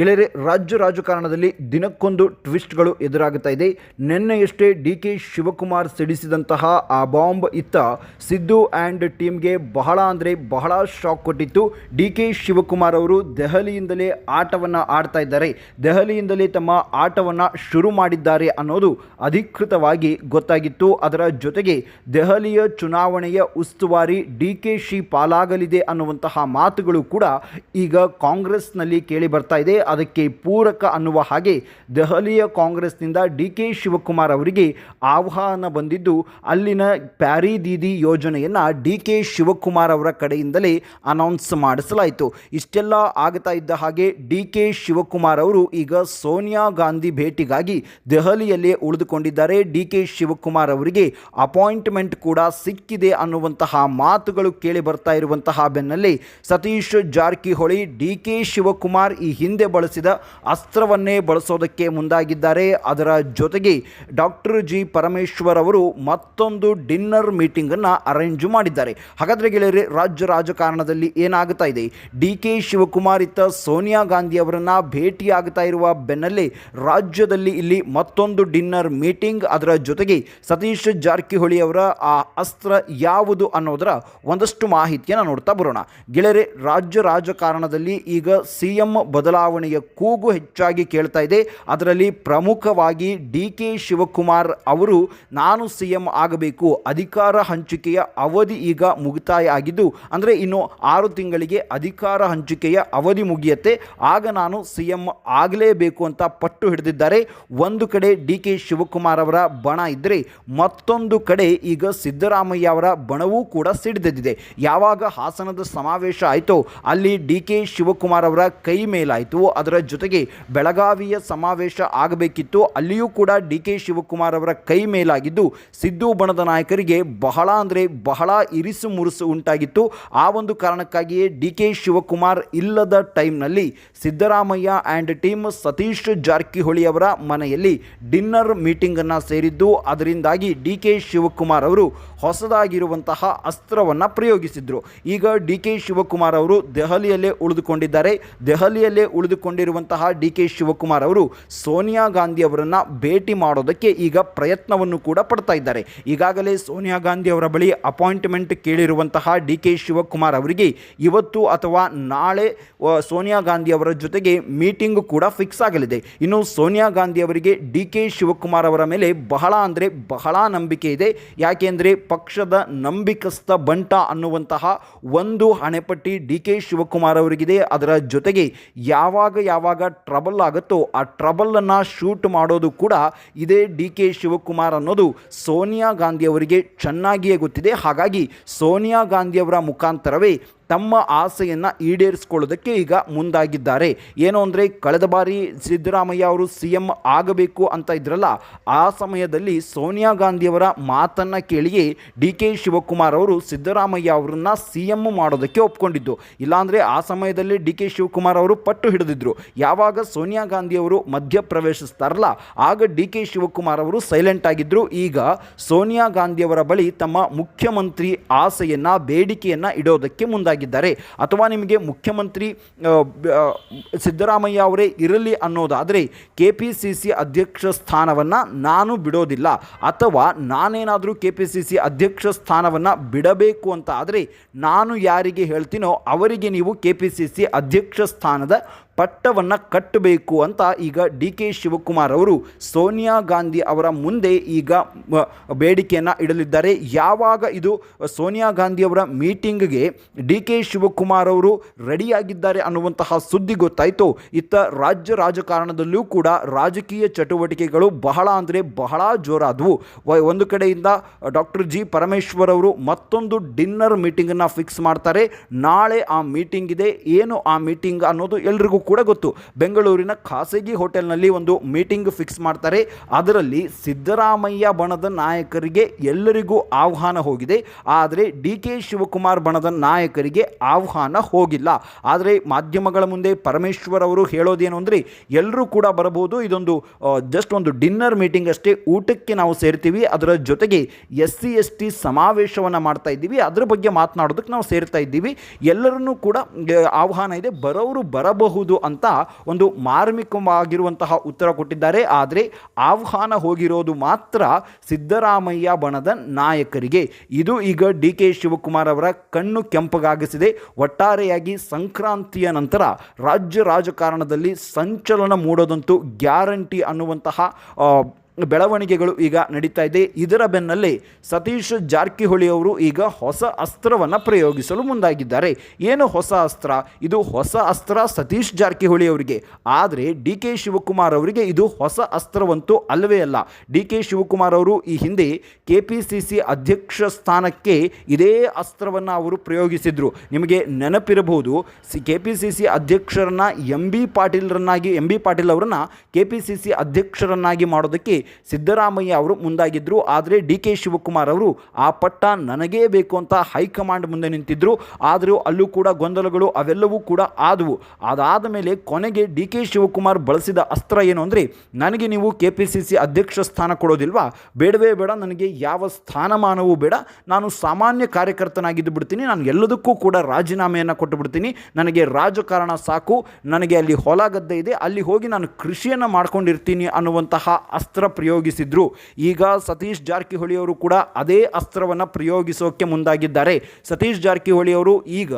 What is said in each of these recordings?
ಗೆಳೆಯರೆ, ರಾಜ್ಯ ರಾಜಕಾರಣದಲ್ಲಿ ದಿನಕ್ಕೊಂದು ಟ್ವಿಸ್ಟ್ಗಳು ಎದುರಾಗುತ್ತಾ ಇದೆ. ನಿನ್ನೆಯಷ್ಟೇ ಡಿ ಕೆ ಶಿವಕುಮಾರ್ ಸಿಡಿಸಿದಂತಹ ಆ ಬಾಂಬ್ ಇತ್ತ ಸಿದ್ದು ಆ್ಯಂಡ್ ಟೀಮ್ಗೆ ಬಹಳ ಅಂದರೆ ಬಹಳ ಶಾಕ್ ಕೊಟ್ಟಿತ್ತು. ಡಿ ಕೆ ಶಿವಕುಮಾರ್ ಅವರು ದೆಹಲಿಯಿಂದಲೇ ಆಟವನ್ನು ಆಡ್ತಾ ಇದ್ದಾರೆ. ದೆಹಲಿಯಿಂದಲೇ ತಮ್ಮ ಆಟವನ್ನು ಶುರು ಮಾಡಿದ್ದಾರೆ ಅನ್ನೋದು ಅಧಿಕೃತವಾಗಿ ಗೊತ್ತಾಗಿತ್ತು. ಅದರ ಜೊತೆಗೆ ದೆಹಲಿಯ ಚುನಾವಣೆಯ ಉಸ್ತುವಾರಿ ಡಿ ಕೆ ಶಿ ಪಾಲಾಗಲಿದೆ ಅನ್ನುವಂತಹ ಮಾತುಗಳು ಕೂಡ ಈಗ ಕಾಂಗ್ರೆಸ್ನಲ್ಲಿ ಕೇಳಿ ಬರ್ತಾ ಇದೆ. ಅದಕ್ಕೆ ಪೂರಕ ಅನ್ನುವ ಹಾಗೆ ದೆಹಲಿಯ ಕಾಂಗ್ರೆಸ್ನಿಂದ ಡಿ ಕೆ ಶಿವಕುಮಾರ್ ಅವರಿಗೆ ಆಹ್ವಾನ ಬಂದಿದ್ದು, ಅಲ್ಲಿನ ಪ್ಯಾರಿ ದೀದಿ ಯೋಜನೆಯನ್ನು ಡಿ ಕೆ ಶಿವಕುಮಾರ್ ಅವರ ಕಡೆಯಿಂದಲೇ ಅನೌನ್ಸ್ ಮಾಡಿಸಲಾಯಿತು. ಇಷ್ಟೆಲ್ಲ ಆಗ್ತಾ ಇದ್ದ ಹಾಗೆ ಡಿ ಕೆ ಶಿವಕುಮಾರ್ ಅವರು ಈಗ ಸೋನಿಯಾ ಗಾಂಧಿ ಭೇಟಿಗಾಗಿ ದೆಹಲಿಯಲ್ಲೇ ಉಳಿದುಕೊಂಡಿದ್ದಾರೆ. ಡಿ ಕೆ ಶಿವಕುಮಾರ್ ಅವರಿಗೆ ಅಪಾಯಿಂಟ್ಮೆಂಟ್ ಕೂಡ ಸಿಕ್ಕಿದೆ ಅನ್ನುವಂತಹ ಮಾತುಗಳು ಕೇಳಿ ಬರ್ತಾ ಇರುವಂತಹ ಬೆನ್ನಲ್ಲೇ ಸತೀಶ್ ಜಾರಕಿಹೊಳಿ ಡಿ ಕೆ ಶಿವಕುಮಾರ್ ಈ ಹಿಂದೆ ಬಳಸಿದ ಅಸ್ತ್ರವನ್ನೇ ಬಳಸೋದಕ್ಕೆ ಮುಂದಾಗಿದ್ದಾರೆ. ಅದರ ಜೊತೆಗೆ ಡಾಕ್ಟರ್ ಜಿ ಪರಮೇಶ್ವರ್ ಅವರು ಮತ್ತೊಂದು ಡಿನ್ನರ್ ಮೀಟಿಂಗನ್ನು ಅರೇಂಜ್ ಮಾಡಿದ್ದಾರೆ. ಹಾಗಾದರೆ ಗೆಳೆಯರೆ, ರಾಜ್ಯ ರಾಜಕಾರಣದಲ್ಲಿ ಏನಾಗುತ್ತಾ ಇದೆ? ಡಿ ಕೆ ಶಿವಕುಮಾರ್ ಇತ್ತ ಸೋನಿಯಾ ಗಾಂಧಿ ಅವರನ್ನು ಭೇಟಿಯಾಗ್ತಾ ಇರುವ ಬೆನ್ನಲ್ಲೇ ರಾಜ್ಯದಲ್ಲಿ ಇಲ್ಲಿ ಮತ್ತೊಂದು ಡಿನ್ನರ್ ಮೀಟಿಂಗ್. ಅದರ ಜೊತೆಗೆ ಸತೀಶ್ ಜಾರಕಿಹೊಳಿ ಅವರ ಆ ಅಸ್ತ್ರ ಯಾವುದು ಅನ್ನೋದರ ಒಂದಷ್ಟು ಮಾಹಿತಿಯನ್ನು ನೋಡ್ತಾ ಬರೋಣ. ಗೆಳೆಯರೆ, ರಾಜ್ಯ ರಾಜಕಾರಣದಲ್ಲಿ ಈಗ ಸಿ ಎಂ ಬದಲಾವಣೆಯ ಕೂಗು ಹೆಚ್ಚಾಗಿ ಕೇಳ್ತಾ ಇದೆ. ಅದರಲ್ಲಿ ಪ್ರಮುಖವಾಗಿ ಡಿ ಕೆ ಶಿವಕುಮಾರ್ ಅವರು, ನಾನು ಸಿ ಎಂ ಆಗಬೇಕು. ಅಧಿಕಾರ ಹಂಚಿಕೆಯ ಅವಧಿ ಈಗ ಮುಗಿತಾಯ ಆಗಿದ್ದು, ಅಂದರೆ ಇನ್ನು ಆರು ತಿಂಗಳಿಗೆ ಅಧಿಕಾರ ಹಂಚಿಕೆಯ ಅವಧಿ ಮುಗಿಯುತ್ತೆ. ಆಗ ನಾನು ಸಿ ಎಂ ಆಗಲೇಬೇಕು ಅಂತ ಪಟ್ಟು ಹಿಡಿದಿದ್ದಾರೆ. ಒಂದು ಕಡೆ ಡಿ ಕೆ ಶಿವಕುಮಾರ್ ಅವರ ಬಣ ಇದ್ದರೆ ಮತ್ತೊಂದು ಕಡೆ ಈಗ ಸಿದ್ದರಾಮಯ್ಯ ಅವರ ಬಣವೂ ಕೂಡ ಸಿಡಿದೆದ್ದಿದೆ. ಯಾವಾಗ ಹಾಸನದ ಸಮಾವೇಶ ಆಯಿತೋ, ಅಲ್ಲಿ ಡಿ ಕೆ ಶಿವಕುಮಾರ್ ಅವರ ಕೈ ಮೇಲಾಯಿತು. ಅದರ ಜೊತೆಗೆ ಬೆಳಗಾವಿಯ ಸಮಾವೇಶ ಆಗಬೇಕಿತ್ತು. ಅಲ್ಲಿಯೂ ಕೂಡ ಡಿ ಕೆ ಶಿವಕುಮಾರ್ ಅವರ ಕೈ ಮೇಲಾಗಿದ್ದು, ಸಿದ್ದು ಬಣದ ನಾಯಕರಿಗೆ ಬಹಳ ಅಂದರೆ ಬಹಳ ಇರಿಸು ಮುರುಸು ಉಂಟಾಗಿತ್ತು. ಆ ಒಂದು ಕಾರಣಕ್ಕಾಗಿಯೇ ಡಿ ಕೆ ಶಿವಕುಮಾರ್ ಇಲ್ಲದ ಟೈಮ್ನಲ್ಲಿ ಸಿದ್ದರಾಮಯ್ಯ ಆ್ಯಂಡ್ ಟೀಮ್ ಸತೀಶ್ ಜಾರಕಿಹೊಳಿ ಅವರ ಮನೆಯಲ್ಲಿ ಡಿನ್ನರ್ ಮೀಟಿಂಗನ್ನು ಸೇರಿದ್ದು, ಅದರಿಂದಾಗಿ ಡಿ ಕೆ ಶಿವಕುಮಾರ್ ಅವರು ಹೊಸದಾಗಿರುವಂತಹ ಅಸ್ತ್ರವನ್ನು ಪ್ರಯೋಗಿಸಿದ್ರು. ಈಗ ಡಿ ಕೆ ಶಿವಕುಮಾರ್ ಅವರು ದೆಹಲಿಯಲ್ಲೇ ಉಳಿದುಕೊಂಡಿದ್ದಾರೆ. ದೆಹಲಿಯಲ್ಲೇ ಉಳಿದುಕೊಂಡಿರುವಂತಹ ಡಿ ಕೆ ಶಿವಕುಮಾರ್ ಅವರು ಸೋನಿಯಾ ಗಾಂಧಿ ಅವರನ್ನು ಭೇಟಿ ಮಾಡೋದಕ್ಕೆ ಈಗ ಪ್ರಯತ್ನವನ್ನು ಕೂಡ ಪಡ್ತಾ ಇದ್ದಾರೆ. ಈಗಾಗಲೇ ಸೋನಿಯಾ ಗಾಂಧಿ ಅವರ ಬಳಿ ಅಪಾಯಿಂಟ್ಮೆಂಟ್ ಕೇಳಿರುವಂತಹ ಡಿ ಕೆ ಶಿವಕುಮಾರ್ ಅವರಿಗೆ ಇವತ್ತು ಅಥವಾ ನಾಳೆ ಸೋನಿಯಾ ಗಾಂಧಿ ಅವರ ಜೊತೆಗೆ ಮೀಟಿಂಗ್ ಕೂಡ ಫಿಕ್ಸ್ ಆಗಲಿದೆ. ಇನ್ನು ಸೋನಿಯಾ ಗಾಂಧಿ ಅವರಿಗೆ ಡಿ ಕೆ ಶಿವಕುಮಾರ್ ಅವರ ಮೇಲೆ ಬಹಳ ಅಂದರೆ ಬಹಳ ನಂಬಿಕೆ ಇದೆ. ಯಾಕೆಂದರೆ ಪಕ್ಷದ ನಂಬಿಕಸ್ಥ ಬಂಟ ಅನ್ನುವಂತಹ ಒಂದು ಹಣೆಪಟ್ಟಿ ಡಿ ಕೆ ಶಿವಕುಮಾರ್ ಅವರಿಗಿದೆ. ಅದರ ಜೊತೆಗೆ ಯಾವಾಗ ಯಾವಾಗ ಟ್ರಬಲ್ ಆಗುತ್ತೋ ಆ ಟ್ರಬಲನ್ನು ಶೂಟ್ ಮಾಡೋದು ಕೂಡ ಇದೇ ಡಿ ಕೆ ಶಿವಕುಮಾರ್ ಅನ್ನೋದು ಸೋನಿಯಾ ಗಾಂಧಿ ಅವರಿಗೆ ಚೆನ್ನಾಗಿಯೇ ಗೊತ್ತಿದೆ. ಹಾಗಾಗಿ ಸೋನಿಯಾ ಗಾಂಧಿಯವರ ಮುಖಾಂತರವೇ ತಮ್ಮ ಆಸೆಯನ್ನು ಈಡೇರಿಸಿಕೊಳ್ಳೋದಕ್ಕೆ ಈಗ ಮುಂದಾಗಿದ್ದಾರೆ. ಏನು ಅಂದರೆ, ಕಳೆದ ಬಾರಿ ಸಿದ್ದರಾಮಯ್ಯ ಅವರು ಸಿ ಎಂ ಆಗಬೇಕು ಅಂತ ಇದ್ರಲ್ಲ, ಆ ಸಮಯದಲ್ಲಿ ಸೋನಿಯಾ ಗಾಂಧಿಯವರ ಮಾತನ್ನು ಕೇಳಿಯೇ ಡಿ ಕೆ ಶಿವಕುಮಾರ್ ಅವರು ಸಿದ್ದರಾಮಯ್ಯ ಅವರನ್ನು ಸಿ ಎಂ ಮಾಡೋದಕ್ಕೆ ಒಪ್ಕೊಂಡಿದ್ದು. ಇಲ್ಲಾಂದರೆ ಆ ಸಮಯದಲ್ಲಿ ಡಿ ಕೆ ಶಿವಕುಮಾರ್ ಅವರು ಪಟ್ಟು ಹಿಡಿದಿದ್ರು. ಯಾವಾಗ ಸೋನಿಯಾ ಗಾಂಧಿ ಅವರು ಮಧ್ಯ ಪ್ರವೇಶಿಸ್ತಾರಲ್ಲ ಆಗ ಡಿ ಕೆ ಶಿವಕುಮಾರ್ ಅವರು ಸೈಲೆಂಟ್ ಆಗಿದ್ದರು ಈಗ ಸೋನಿಯಾ ಗಾಂಧಿಯವರ ಬಳಿ ತಮ್ಮ ಮುಖ್ಯಮಂತ್ರಿ ಆಸೆಯನ್ನು, ಬೇಡಿಕೆಯನ್ನು ಇಡೋದಕ್ಕೆ ಮುಂದಾಗಿದ್ದಾರೆ ಅಥವಾ ನಿಮಗೆ ಮುಖ್ಯಮಂತ್ರಿ ಸಿದ್ದರಾಮಯ್ಯ ಅವರೇ ಇರಲಿ ಅನ್ನೋದಾದರೆ ಕೆ ಪಿ ಸಿ ಸಿ ಅಧ್ಯಕ್ಷ ಸ್ಥಾನವನ್ನು ನಾನು ಬಿಡೋದಿಲ್ಲ. ಅಥವಾ ನಾನೇನಾದರೂ ಕೆ ಪಿ ಸಿ ಸಿ ಅಧ್ಯಕ್ಷ ಸ್ಥಾನವನ್ನು ಬಿಡಬೇಕು ಅಂತ ಆದರೆ ನಾನು ಯಾರಿಗೆ ಹೇಳ್ತೀನೋ ಅವರಿಗೆ ನೀವು ಕೆ ಪಿ ಸಿ ಸಿ ಅಧ್ಯಕ್ಷ ಸ್ಥಾನದ ಪಟ್ಟವನ್ನು ಕಟ್ಟಬೇಕು ಅಂತ ಈಗ ಡಿ ಕೆ ಶಿವಕುಮಾರ್ ಅವರು ಸೋನಿಯಾ ಗಾಂಧಿ ಅವರ ಮುಂದೆ ಈಗ ಬೇಡಿಕೆಯನ್ನು ಇಡಲಿದ್ದಾರೆ. ಯಾವಾಗ ಇದು ಸೋನಿಯಾ ಗಾಂಧಿ ಅವರ ಮೀಟಿಂಗ್ಗೆ ಡಿ ಕೆ ಶಿವಕುಮಾರ್ ಅವರು ರೆಡಿಯಾಗಿದ್ದಾರೆ ಅನ್ನುವಂತಹ ಸುದ್ದಿ ಗೊತ್ತಾಯಿತು. ಇತ್ತ ರಾಜ್ಯ ರಾಜಕಾರಣದಲ್ಲೂ ಕೂಡ ರಾಜಕೀಯ ಚಟುವಟಿಕೆಗಳು ಬಹಳ ಅಂದರೆ ಬಹಳ ಜೋರಾದವು. ಒಂದು ಕಡೆಯಿಂದ ಡಾಕ್ಟರ್ ಜಿ ಪರಮೇಶ್ವರ್ ಅವರು ಮತ್ತೊಂದು ಡಿನ್ನರ್ ಮೀಟಿಂಗನ್ನು ಫಿಕ್ಸ್ ಮಾಡ್ತಾರೆ. ನಾಳೆ ಆ ಮೀಟಿಂಗ್ ಇದೆ. ಏನು ಆ ಮೀಟಿಂಗ್ ಅನ್ನೋದು ಎಲ್ರಿಗೂ ಕೂಡ ಗೊತ್ತು. ಬೆಂಗಳೂರಿನ ಖಾಸಗಿ ಹೋಟೆಲ್ನಲ್ಲಿ ಒಂದು ಮೀಟಿಂಗ್ ಫಿಕ್ಸ್ ಮಾಡ್ತಾರೆ. ಅದರಲ್ಲಿ ಸಿದ್ದರಾಮಯ್ಯ ಬಣದ ನಾಯಕರಿಗೆ ಎಲ್ಲರಿಗೂ ಆಹ್ವಾನ ಹೋಗಿದೆ. ಆದರೆ ಡಿ ಕೆ ಶಿವಕುಮಾರ್ ಬಣದ ನಾಯಕರಿಗೆ ಆಹ್ವಾನ ಹೋಗಿಲ್ಲ. ಆದರೆ ಮಾಧ್ಯಮಗಳ ಮುಂದೆ ಪರಮೇಶ್ವರ್ ಅವರು ಹೇಳೋದೇನು ಅಂದರೆ ಎಲ್ಲರೂ ಕೂಡ ಬರಬಹುದು. ಇದೊಂದು ಜಸ್ಟ್ ಒಂದು ಡಿನ್ನರ್ ಮೀಟಿಂಗ್ ಅಷ್ಟೇ. ಊಟಕ್ಕೆ ನಾವು ಸೇರ್ತೀವಿ. ಅದರ ಜೊತೆಗೆ ಎಸ್ ಸಿ ಎಸ್ ಟಿ ಸಮಾವೇಶವನ್ನು ಮಾಡ್ತಾ ಇದ್ದೀವಿ. ಅದರ ಬಗ್ಗೆ ಮಾತನಾಡೋದಕ್ಕೆ ನಾವು ಸೇರ್ತಾ ಇದ್ದೀವಿ. ಎಲ್ಲರನ್ನೂ ಕೂಡ ಆಹ್ವಾನ ಇದೆ. ಬರೋರು ಬರಬಹುದು ಅಂತ ಒಂದು ಮಾರ್ಮಿಕವಾಗಿರುವಂತಹ ಉತ್ತರ ಕೊಟ್ಟಿದ್ದಾರೆ. ಆದರೆ ಆಹ್ವಾನ ಹೋಗಿರೋದು ಮಾತ್ರ ಸಿದ್ದರಾಮಯ್ಯ ಬಣದ ನಾಯಕರಿಗೆ. ಇದು ಈಗ ಡಿ ಕೆ ಶಿವಕುಮಾರ್ ಅವರ ಕಣ್ಣು ಕೆಂಪಗಾಗಿಸಿದೆ. ಒಟ್ಟಾರೆಯಾಗಿ ಸಂಕ್ರಾಂತಿಯ ನಂತರ ರಾಜ್ಯ ರಾಜಕಾರಣದಲ್ಲಿ ಸಂಚಲನ ಮೂಡೋದಂತೂ ಗ್ಯಾರಂಟಿ ಅನ್ನುವಂತಹ ಬೆಳವಣಿಗೆಗಳು ಈಗ ನಡೀತಾ ಇದೆ. ಇದರ ಬೆನ್ನಲ್ಲೇ ಸತೀಶ್ ಜಾರಕಿಹೊಳಿ ಅವರು ಈಗ ಹೊಸ ಅಸ್ತ್ರವನ್ನು ಪ್ರಯೋಗಿಸಲು ಮುಂದಾಗಿದ್ದಾರೆ. ಏನು ಹೊಸ ಅಸ್ತ್ರ? ಇದು ಹೊಸ ಅಸ್ತ್ರ ಸತೀಶ್ ಜಾರಕಿಹೊಳಿ ಅವರಿಗೆ. ಆದರೆ ಡಿ ಕೆ ಶಿವಕುಮಾರ್ ಅವರಿಗೆ ಇದು ಹೊಸ ಅಸ್ತ್ರವಂತೂ ಅಲ್ಲವೇ ಅಲ್ಲ. ಡಿ ಕೆ ಶಿವಕುಮಾರ್ ಅವರು ಈ ಹಿಂದೆ ಕೆ ಪಿ ಸಿ ಸಿ ಅಧ್ಯಕ್ಷ ಸ್ಥಾನಕ್ಕೆ ಇದೇ ಅಸ್ತ್ರವನ್ನು ಅವರು ಪ್ರಯೋಗಿಸಿದ್ರು. ನಿಮಗೆ ನೆನಪಿರಬಹುದು, C K P C C ಅಧ್ಯಕ್ಷರನ್ನ M B ಪಾಟೀಲ್ರನ್ನಾಗಿ, ಎಂ ಬಿ ಪಾಟೀಲ್ ಅವರನ್ನು ಕೆ ಪಿ ಸಿ ಸಿ ಅಧ್ಯಕ್ಷರನ್ನಾಗಿ ಮಾಡೋದಕ್ಕೆ ಸಿದ್ದರಾಮಯ್ಯ ಅವರು ಮುಂದಾಗಿದ್ದರು ಆದರೆ ಡಿ ಕೆ ಶಿವಕುಮಾರ್ ಅವರು, ಆ ಪಟ್ಟ ನನಗೇ ಬೇಕು ಅಂತ ಹೈಕಮಾಂಡ್ ಮುಂದೆ ನಿಂತಿದ್ದರು ಆದರೂ ಅಲ್ಲೂ ಕೂಡ ಗೊಂದಲಗಳು ಅವೆಲ್ಲವೂ ಕೂಡ ಆದವು. ಅದಾದ ಮೇಲೆ ಕೊನೆಗೆ ಡಿ ಕೆ ಶಿವಕುಮಾರ್ ಬಳಸಿದ ಅಸ್ತ್ರ ಏನು ಅಂದರೆ, ನನಗೆ ನೀವು ಕೆ ಪಿ ಸಿ ಸಿ ಅಧ್ಯಕ್ಷ ಸ್ಥಾನ ಕೊಡೋದಿಲ್ವಾ? ಬೇಡವೇ ಬೇಡ, ನನಗೆ ಯಾವ ಸ್ಥಾನಮಾನವೂ ಬೇಡ. ನಾನು ಸಾಮಾನ್ಯ ಕಾರ್ಯಕರ್ತನಾಗಿದ್ದು ಬಿಡ್ತೀನಿ. ನಾನು ಎಲ್ಲದಕ್ಕೂ ಕೂಡ ರಾಜೀನಾಮೆಯನ್ನು ಕೊಟ್ಟು ಬಿಡ್ತೀನಿ. ನನಗೆ ರಾಜಕಾರಣ ಸಾಕು. ನನಗೆ ಅಲ್ಲಿ ಹೊಲ ಗದ್ದೆ ಇದೆ. ಅಲ್ಲಿ ಹೋಗಿ ನಾನು ಕೃಷಿಯನ್ನು ಮಾಡ್ಕೊಂಡಿರ್ತೀನಿ ಅನ್ನುವಂತಹ ಅಸ್ತ್ರ ಪ್ರಯೋಗಿಸಿದ್ರು. ಈಗ ಸತೀಶ್ ಜಾರಕಿಹೊಳಿ ಅವರು ಕೂಡ ಅದೇ ಅಸ್ತ್ರವನ್ನು ಪ್ರಯೋಗಿಸೋಕೆ ಮುಂದಾಗಿದ್ದಾರೆ. ಸತೀಶ್ ಜಾರಕಿಹೊಳಿ ಅವರು ಈಗ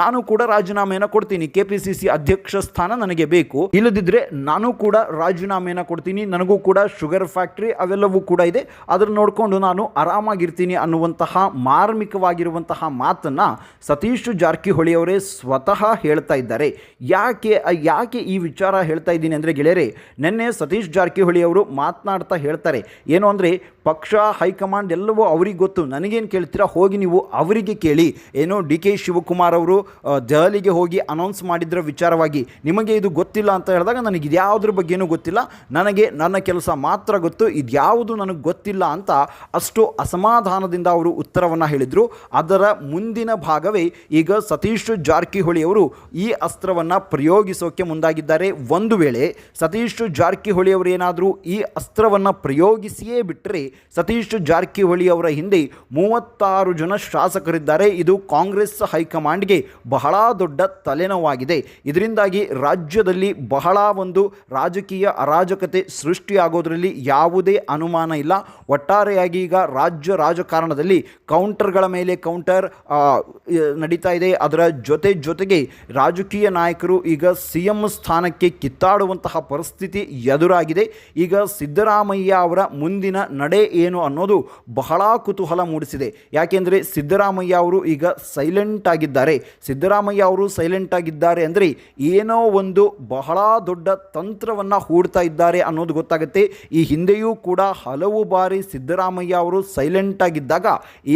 ನಾನು ಕೂಡ ರಾಜೀನಾಮೆಯನ್ನು ಕೊಡ್ತೀನಿ. ಕೆ ಪಿ ಸಿ ಸಿ ಅಧ್ಯಕ್ಷ ಸ್ಥಾನ ನನಗೆ ಬೇಕು. ಇಲ್ಲದಿದ್ದರೆ ನಾನು ಕೂಡ ರಾಜೀನಾಮೆಯನ್ನು ಕೊಡ್ತೀನಿ. ನನಗೂ ಕೂಡ ಶುಗರ್ ಫ್ಯಾಕ್ಟ್ರಿ ಅವೆಲ್ಲವೂ ಕೂಡ ಇದೆ. ಅದನ್ನು ನೋಡಿಕೊಂಡು ನಾನು ಆರಾಮಾಗಿರ್ತೀನಿ ಅನ್ನುವಂತಹ ಮಾರ್ಮಿಕವಾಗಿರುವಂತಹ ಮಾತನ್ನು ಸತೀಶ್ ಜಾರಕಿಹೊಳಿ ಅವರೇ ಸ್ವತಃ ಹೇಳ್ತಾ ಇದ್ದಾರೆ. ಯಾಕೆ ಯಾಕೆ ಈ ವಿಚಾರ ಹೇಳ್ತಾ ಇದ್ದೀನಿ ಅಂದರೆ ಗೆಳೆಯರೆ, ನಿನ್ನೆ ಸತೀಶ್ ಜಾರಕಿಹೊಳಿ ಅವರು ಮಾತನಾಡ್ತಾ ಹೇಳ್ತಾರೆ. ಏನು ಅಂದರೆ ಪಕ್ಷ, ಹೈಕಮಾಂಡ್ ಎಲ್ಲವೂ ಅವ್ರಿಗೆ ಗೊತ್ತು. ನನಗೇನು ಕೇಳ್ತೀರಾ, ಹೋಗಿ ನೀವು ಅವರಿಗೆ ಕೇಳಿ. ಏನೋ ಡಿ ಕೆ ಶಿವಕುಮಾರ್ ಅವರು ದೆಹಲಿಗೆ ಹೋಗಿ ಅನೌನ್ಸ್ ಮಾಡಿದ್ರ ವಿಚಾರವಾಗಿ. ನಿಮಗೆ ಇದು ಗೊತ್ತಿಲ್ಲ ಅಂತ ಹೇಳಿದಾಗ ನನಗೆ ಇದ್ಯಾವುದ್ರ ಬಗ್ಗೆನೂ ಗೊತ್ತಿಲ್ಲ. ನನಗೆ ನನ್ನ ಕೆಲಸ ಮಾತ್ರ ಗೊತ್ತು. ಇದ್ಯಾವುದು ನನಗೆ ಗೊತ್ತಿಲ್ಲ ಅಂತ ಅಷ್ಟು ಅಸಮಾಧಾನದಿಂದ ಅವರು ಉತ್ತರವನ್ನು ಹೇಳಿದರು. ಅದರ ಮುಂದಿನ ಭಾಗವೇ ಈಗ ಸತೀಶ್ ಜಾರಕಿಹೊಳಿ ಅವರು ಈ ಅಸ್ತ್ರವನ್ನು ಪ್ರಯೋಗಿಸೋಕೆ ಮುಂದಾಗಿದ್ದಾರೆ. ಒಂದು ವೇಳೆ ಸತೀಶ್ ಜಾರಕಿಹೊಳಿ ಅವರು ಏನಾದರೂ ಈ ಅಸ್ತ್ರವನ್ನು ಪ್ರಯೋಗಿಸಿಯೇ ಬಿಟ್ಟರೆ ಸತೀಶ್ ಜಾರಕಿಹೊಳಿ ಅವರ ಹಿಂದೆ ಮೂವತ್ತಾರು ಜನ ಶಾಸಕರಿದ್ದಾರೆ. ಇದು ಕಾಂಗ್ರೆಸ್ ಹೈಕಮಾಂಡ್ಗೆ ಬಹಳ ದೊಡ್ಡ ತಲೆನೋವಾಗಿದೆ. ಇದರಿಂದಾಗಿ ರಾಜ್ಯದಲ್ಲಿ ಬಹಳ ಒಂದು ರಾಜಕೀಯ ಅರಾಜಕತೆ ಸೃಷ್ಟಿಯಾಗೋದರಲ್ಲಿ ಯಾವುದೇ ಅನುಮಾನ ಇಲ್ಲ. ಒಟ್ಟಾರೆಯಾಗಿ ಈಗ ರಾಜ್ಯ ರಾಜಕಾರಣದಲ್ಲಿ ಕೌಂಟರ್ಗಳ ಮೇಲೆ ಕೌಂಟರ್ ನಡೀತಾ ಇದೆ. ಅದರ ಜೊತೆ ಜೊತೆಗೆ ರಾಜಕೀಯ ನಾಯಕರು ಈಗ ಸಿ ಎಂ ಸ್ಥಾನಕ್ಕೆ ಕಿತ್ತಾಡುವಂತಹ ಪರಿಸ್ಥಿತಿ ಎದುರಾಗಿದೆ. ಈಗ ಸಿದ್ದರಾಮಯ್ಯ ಅವರ ಮುಂದಿನ ನಡೆ ಏನು ಅನ್ನೋದು ಬಹಳ ಕುತೂಹಲ ಮೂಡಿಸಿದೆ. ಯಾಕೆಂದರೆ ಸಿದ್ದರಾಮಯ್ಯ ಅವರು ಈಗ ಸೈಲೆಂಟ್ ಆಗಿದ್ದಾರೆ. ಸಿದ್ದರಾಮಯ್ಯ ಅವರು ಸೈಲೆಂಟ್ ಆಗಿದ್ದಾರೆ ಅಂದರೆ ಏನೋ ಒಂದು ಬಹಳ ದೊಡ್ಡ ತಂತ್ರವನ್ನು ಹೂಡ್ತಾ ಇದ್ದಾರೆ ಅನ್ನೋದು ಗೊತ್ತಾಗುತ್ತೆ. ಈ ಹಿಂದೆಯೂ ಕೂಡ ಹಲವು ಬಾರಿ ಸಿದ್ದರಾಮಯ್ಯ ಅವರು ಸೈಲೆಂಟ್ ಆಗಿದ್ದಾಗ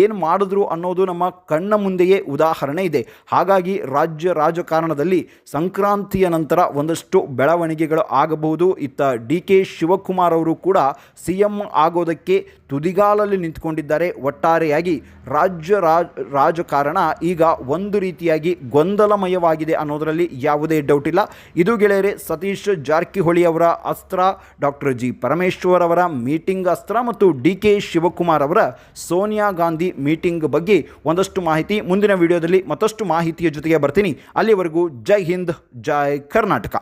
ಏನು ಮಾಡಿದ್ರು ಅನ್ನೋದು ನಮ್ಮ ಕಣ್ಣ ಮುಂದೆಯೇ ಉದಾಹರಣೆ ಇದೆ. ಹಾಗಾಗಿ ರಾಜ್ಯ ರಾಜಕಾರಣದಲ್ಲಿ ಸಂಕ್ರಾಂತಿಯ ನಂತರ ಒಂದಷ್ಟು ಬೆಳವಣಿಗೆಗಳು ಆಗಬಹುದು. ಇತ್ತ ಡಿ ಕೆ ಶಿವಕುಮಾರ್ ಅವರು ಕೂಡ ಸಿ ಎಂ ಆಗೋದಕ್ಕೆ ತುದಿಗಾಲಲ್ಲಿ ನಿಂತುಕೊಂಡಿದ್ದಾರೆ. ಒಟ್ಟಾರೆಯಾಗಿ ರಾಜ್ಯ ರಾಜ್ ರಾಜಕಾರಣ ಈಗ ಒಂದು ರೀತಿಯಾಗಿ ಗೊಂದಲಮಯವಾಗಿದೆ ಅನ್ನೋದರಲ್ಲಿ ಯಾವುದೇ ಡೌಟ್ ಇಲ್ಲ. ಇದು ಗೆಳೆಯರೆ, ಸತೀಶ್ ಜಾರಕಿಹೊಳಿ ಅವರ ಅಸ್ತ್ರ, ಡಾಕ್ಟರ್ ಜಿ ಪರಮೇಶ್ವರ್ ಅವರ ಮೀಟಿಂಗ್ ಅಸ್ತ್ರ ಮತ್ತು ಡಿ ಕೆ ಶಿವಕುಮಾರ್ ಅವರ ಸೋನಿಯಾ ಗಾಂಧಿ ಮೀಟಿಂಗ್ ಬಗ್ಗೆ ಒಂದಷ್ಟು ಮಾಹಿತಿ ಮುಂದಿನ ವಿಡಿಯೋದಲ್ಲಿ ಮತ್ತಷ್ಟು ಮಾಹಿತಿಯ ಜೊತೆಗೆ ಬರ್ತೀನಿ. ಅಲ್ಲಿವರೆಗೂ ಜೈ ಹಿಂದ್, ಜೈ ಕರ್ನಾಟಕ.